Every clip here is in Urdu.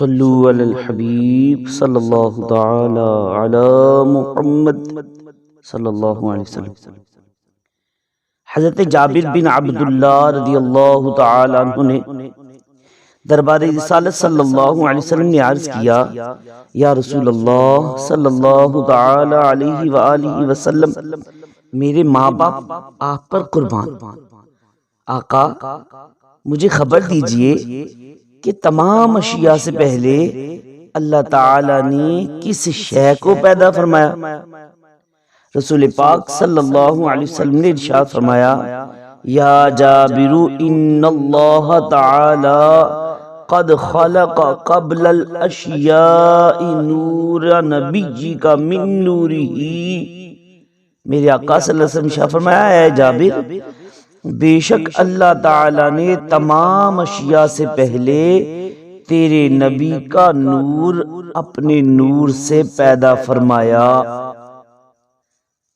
صلو علی الحبیب صلی اللہ تعالی علی محمد صلی اللہ علیہ وسلم۔ حضرت جابر بن عبداللہ رضی اللہ تعالی عنہ نے دربار رسالت صلی اللہ علیہ وسلم نے عرض کیا، یا رسول اللہ صلی اللہ تعالی علیہ وآلہ وسلم، میرے ماں باپ آپ پر قربان۔ آقا، مجھے خبر دیجیے کہ تمام اشیاء سے پہلے اللہ تعالی نے کس شے کو پیدا فرمایا؟ رسول پاک صلی اللہ علیہ وسلم نے ارشاد فرمایا یا جابر ان اللہ تعالی قد خلق قبل الاشیاء نور نبی کا من نوری میرے آقا صلی اللہ علیہ وسلم شاہ فرمایا ہے جابر بے شک اللہ تعالی نے تمام اشیاء سے پہلے تیرے نبی کا نور اپنے نور سے پیدا فرمایا۔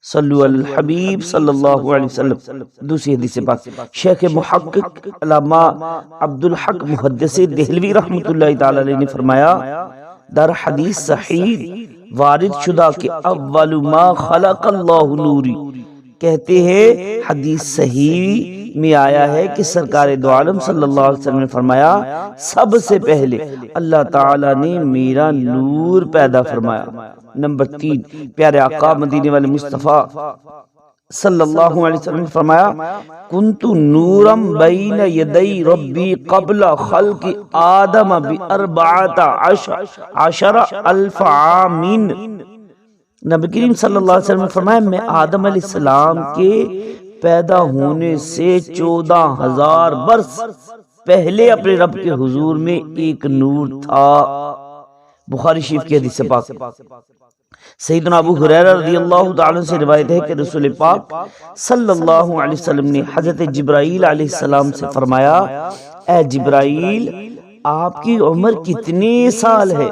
صلو الحبیب صلی اللہ علیہ وسلم۔ دوسری حدیث پاک۔ شیخ محقق علامہ عبدالحق محدث دہلوی رحمت اللہ تعالی علیہ نے فرمایا در حدیث صحیح وارد شدہ کہ اول ما خلق اللہ نوری۔ کہتے ہیں حدیث صحیح میں آیا ہے کہ سرکار دو عالم صلی اللہ علیہ وسلم نے فرمایا، سب سے پہلے اللہ تعالی نے میرا نور پیدا فرمایا۔ نمبر تین، پیارے آقا مدینے والے مصطفیٰ صلی اللہ علیہ وسلم نے فرمایا کنت نورم بین یدی ربی قبل خلق آدم بی اربعات عشر الف عامین نبی کریم صلی اللہ علیہ وسلم نے فرمایا، میں آدم علیہ السلام کے پیدا ہونے سے چودہ ہزار برس پہلے اپنے رب کے حضور میں ایک نور تھا۔ بخاری شریف کی حدیث پاک۔ سیدنا ابو حریرہ رضی اللہ تعالی سے روایت ہے کہ رسول پاک صلی اللہ علیہ وسلم نے حضرت جبرائیل علیہ السلام سے فرمایا، اے جبرائیل، آپ کی عمر کتنے سال ہے؟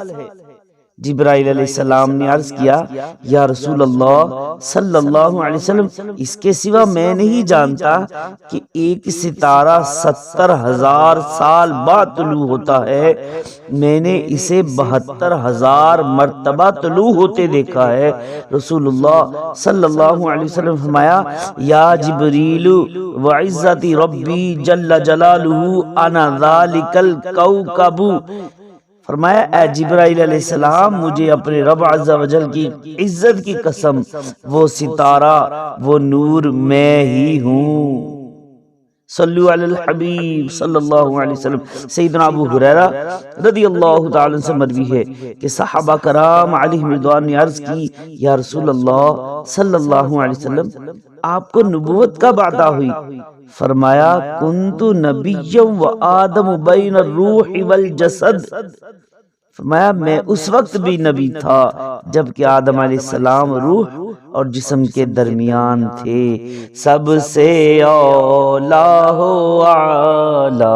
جبرائیل علیہ السلام نے عرض کیا، یا رسول اللہ صلی اللہ علیہ وسلم، اس کے سوا میں نہیں جانتا کہ ایک ستارہ ستر ہزار سال بعد طلوع ہوتا ہے؟ میں نے اسے بہتر ہزار مرتبہ طلوع ہوتے دیکھا ہے۔ رسول اللہ صلی اللہ علیہ وسلم فرمایا، یا جبریل وعزت ربی جل جلالہ، انا ذالک الکوکب فرمایا، اے جبرائیل علیہ السلام، مجھے اپنے رب عز و جل کی عزت کی قسم، وہ ستارہ، وہ نور، میں ہی ہوں. صلو علی الحبیب صلی اللہ علیہ وسلم. سیدنا ابو حریرہ رضی اللہ تعالی سے مروی ہے کہ صحابہ کرام علیہ مردوان نے عرض کی، یا رسول اللہ صلی اللہ علیہ وسلم، آپ کو نبوت کب عطا ہوئی؟ فرمایا کنتو نبیم و آدم بین الروح والجسد. فرمایا میں اس وقت بھی نبی تھا جبکہ آدم علیہ السلام روح اور جسم کے درمیان تھے۔ سب سے اولا ہو آلہ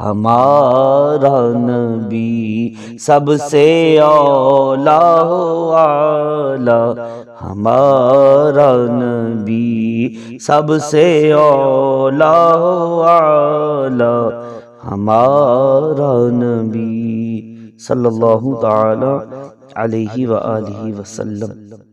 ہمارا نبی۔ سب سے اولا ہو آلہ ہمارا نبی۔ سب سے اولا ہو آلہ ہمارا نبی۔ صلی اللہ تعالی علیہ وآلہ وسلم.